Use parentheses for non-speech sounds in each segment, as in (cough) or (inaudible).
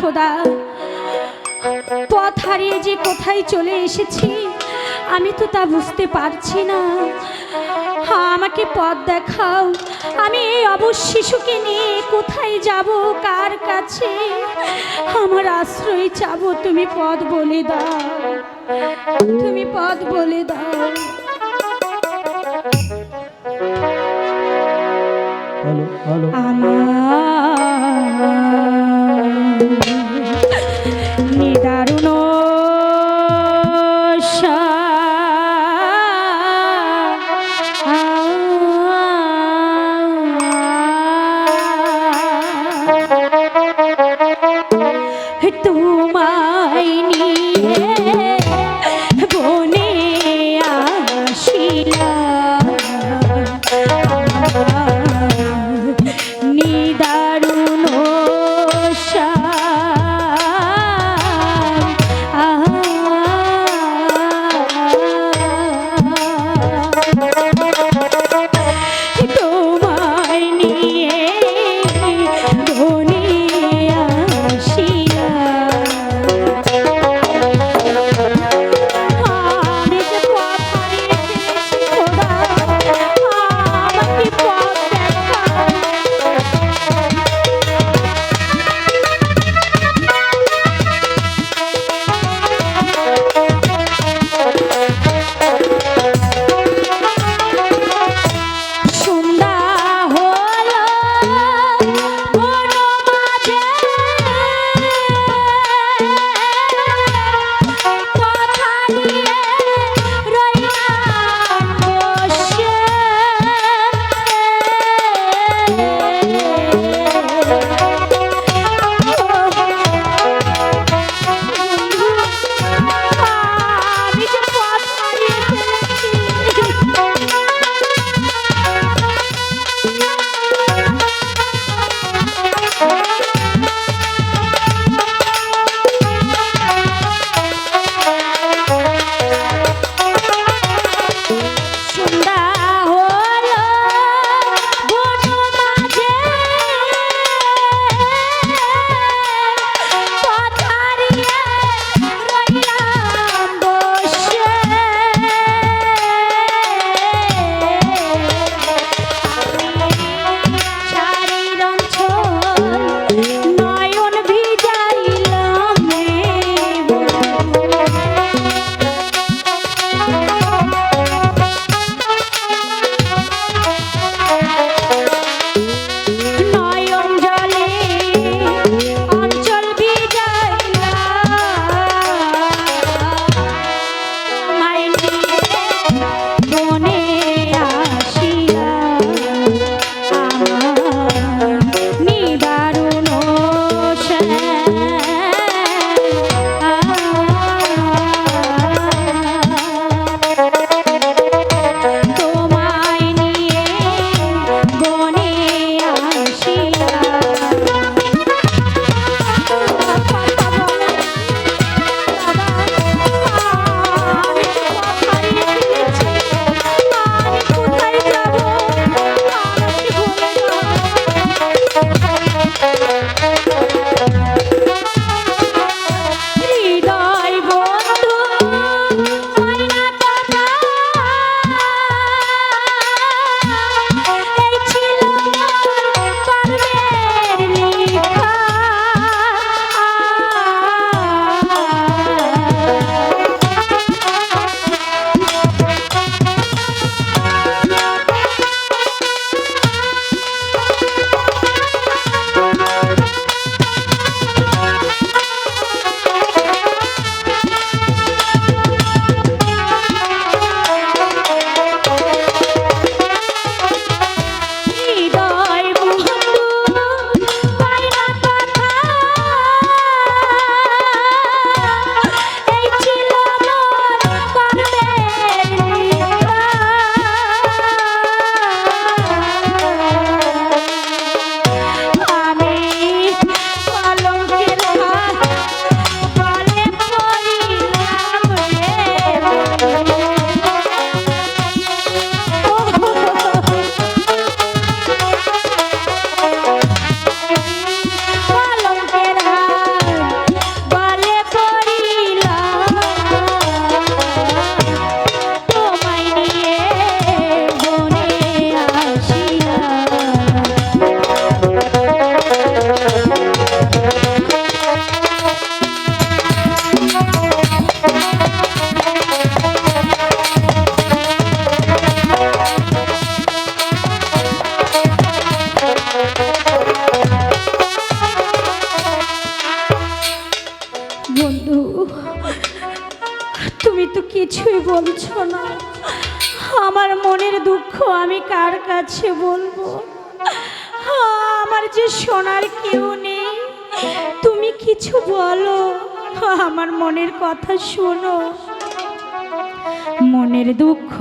খোদা পথ হারিয়ে যে কোথায় চলে এসেছি আমি তো তা বুঝতে পারছি না। হ্যাঁ আমাকে পথ দেখাও আমি এই অবশ শিশুকে নিয়ে কোথায় যাব কার কাছে? আমার আশ্রয় চাবো তুমি পথ বলে দাও তুমি পথ বলে দাও। আমার দুঃখ আমি কার কাছে বলব? আমার যে শোনার কেউ নেই। তুমি কিছু বলো? আমার মনের কথা শোনো। মনের দুঃখ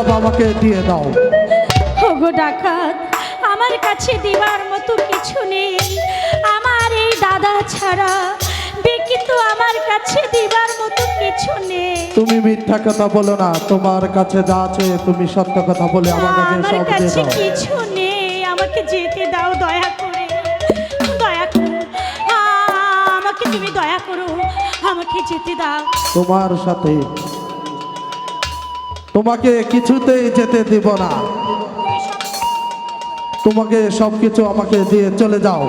সব আমাকে দিয়ে দাও। ওগো ডাকাত আমার কাছে দিবার মতো কিছু নেই। আমার এই দাদা ছাড়া কিন্তু আমার কাছে দিবার মতো কিছু নেই। তুমি মিথ্যা কথা বলো না তোমার কাছে যা আছে তুমি সত্য কথা বলে আমার কাছে সব দিয়ে দাও। কিছু নেই আমাকে যেতে দাও দয়া করে। দয়া করে। আমাকে তুমি দয়া করো আমাকে যেতে দাও। তোমার সাথে তোমাকে কিছুতেই যেতে দিব না। তোমাকে সবকিছু আমাকে দিয়ে চলে যাও।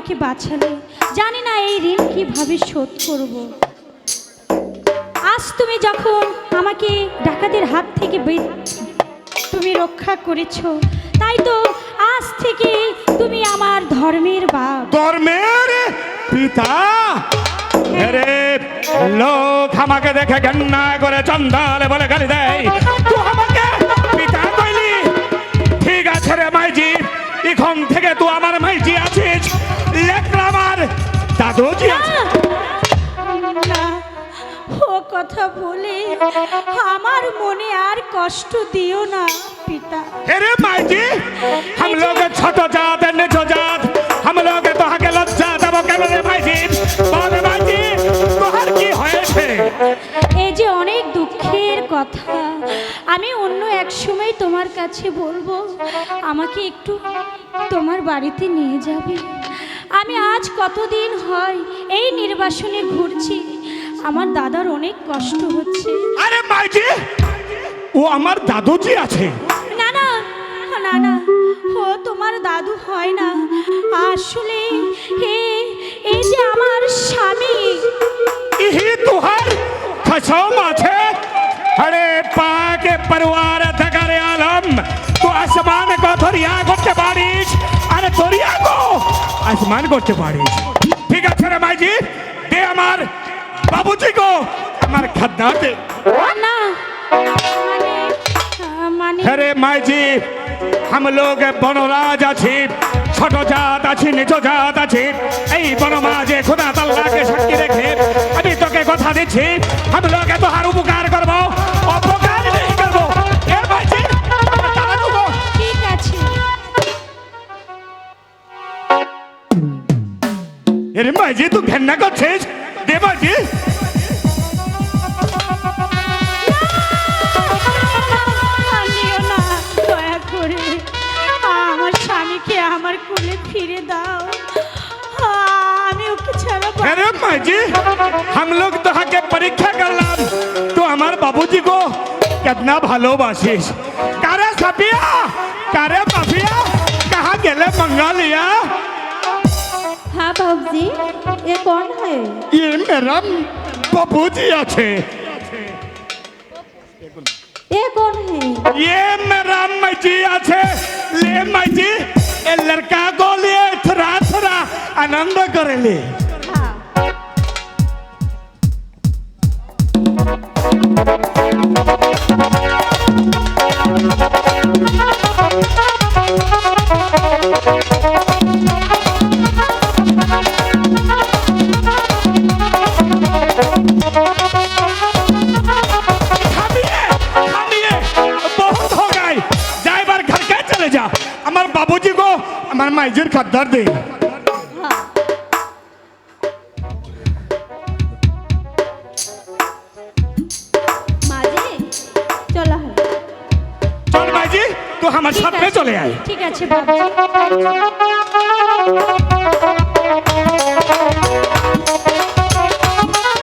আমাকে বাঁচালে জানি না এই ঋণ কীভাবে শোধ করব। আজ তুমি যখন আমাকে ডাকাতের হাত থেকে তুমি রক্ষা করেছ তাই তো আজ থেকে তুমি আমার ধর্মের বাপ। ধর্মের পিতা? আরে লোক আমাকে দেখে ঘন্না করে চন্দালে বলে গালি দেয়। তুই আমাকে পিতা কইলি? ঠিক আছে রে মাইজি এখন থেকে তুই আমার মাইজি আছিস। দাদুজি আছে না ও কথা বলে আমার মনে আর কষ্ট দিও না পিতা अरे माई जी हम लोग छोट जात निच जात हम लोग কথা। আমি অন্য এক সময় তোমার কাছে বলব আমাকে একটু তোমার বাড়িতে নিয়ে যাবে। আমি আজ কতদিন হয় এই নির্বাসনে ঘুরছি আমার দাদার অনেক কষ্ট হচ্ছে। আরে মাই জি ও আমার দাদুজি আছে। না না না না ও তোমার দাদু হয় না। আসলে হে এই যে আমার স্বামী। ইহি তোহার খসম আছে আরে পাকে পরিবার থেকে আলম তো আসমান কো ধরিয়া করতে পারিস আরে ধরিয়া কো আসমান করতে পারিস ঠিক আছে রে মাই জি দে আমার বাবুজি কো আমার খাদ্দার দে না মানে আহ, মানে अरे माई जी हम लोग বনরাজ আছি ছোট জাত আছি নিচ জাত আছি এই বনমাঝে খোদা তাল্লাকে সাক্ষী রেখে আমি তোকে কথা দিচ্ছি हम लोग তোহার উপকার করব এরে মাই জি তুই ঘেন্না করছিস দে মাই জি নিও না দয়া করে আমার স্বামীকে আমার কোলে ফিরে দাও আমি ওকে ছাড়া বা- अरे माई जी हम लोग তোহাকে পরীক্ষা করলাম তো আমার বাবুজি গো কিতনা ভালোবাসিস কারে সাপিয়া কারে মাফিয়া কাহা গেলে मंगलिया साहब जी ये कौन है ये मेरा पप्पू जी अच्छे ये कौन है ये मेरा मजी अच्छे ले मजी ये लड़का को लिए थोड़ा थोड़ा आनंद कर ले Thank আমার মাইজের খাদ্যার দে চল মাইজি তো আমার সাথে চলে আয়। ঠিক আছে (laughs)